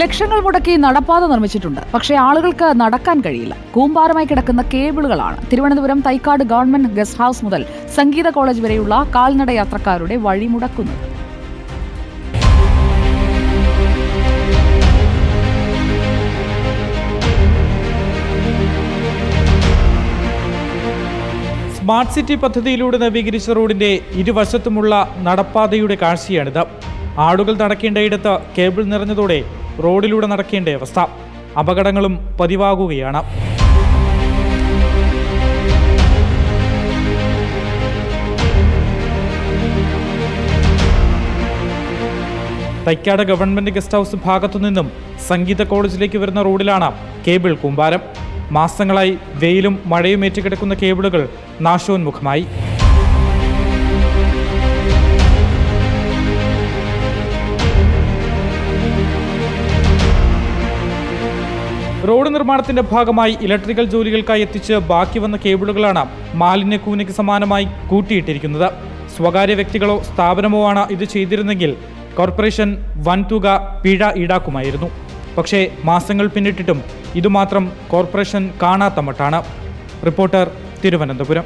ലക്ഷങ്ങൾ മുടക്കി നടപ്പാത നിർമ്മിച്ചിട്ടുണ്ട്. പക്ഷേ ആളുകൾക്ക് നടക്കാൻ കഴിയില്ല. കൂമ്പാരമായി കിടക്കുന്ന കേബിളുകളാണ്. Thiruvananthapuram Thycaud government guest house മുതൽ സംഗീത കോളേജ് വരെയുള്ള കാൽനട യാത്രക്കാരുടെ വഴി മുടക്കുന്നത്. സ്മാർട്ട് സിറ്റി പദ്ധതിയിലൂടെ നവീകരിച്ച റോഡിന്റെ ഇരുവശത്തുമുള്ള നടപ്പാതയുടെ കാഴ്ചയാണിത്. ആളുകൾ നടക്കേണ്ടയിടത്ത് കേബിൾ നിറഞ്ഞതോടെ റോഡിലൂടെ നടക്കേണ്ട അവസ്ഥ. അപകടങ്ങളും പതിവാകുകയാണ്. തൈക്കാട് ഗവൺമെന്റ് ഗസ്റ്റ് ഹൗസ് ഭാഗത്തു നിന്നും സംഗീത കോളേജിലേക്ക് വരുന്ന റോഡിലാണ് കേബിൾ കൂമ്പാരം. മാസങ്ങളായി വെയിലും മഴയും ഏറ്റുകിടക്കുന്ന കേബിളുകൾ നാശോന്മുഖമായി. റോഡ് നിർമ്മാണത്തിന്റെ ഭാഗമായി ഇലക്ട്രിക്കൽ ജോലികൾക്കായി എത്തിച്ച് ബാക്കി വന്ന കേബിളുകളാണ് മാലിന്യക്കൂനയ്ക്ക് സമാനമായി കൂട്ടിയിട്ടിരിക്കുന്നത്. സ്വകാര്യ വ്യക്തികളോ സ്ഥാപനമോ ആണ് ഇത് ചെയ്തിരുന്നെങ്കിൽ കോർപ്പറേഷൻ വൻതുക പിഴ ഈടാക്കുമായിരുന്നു. പക്ഷേ മാസങ്ങൾ പിന്നിട്ടിട്ടും ഇതുമാത്രം കോർപ്പറേഷൻ കാണാത്ത മട്ടാണ്. റിപ്പോർട്ടർ തിരുവനന്തപുരം.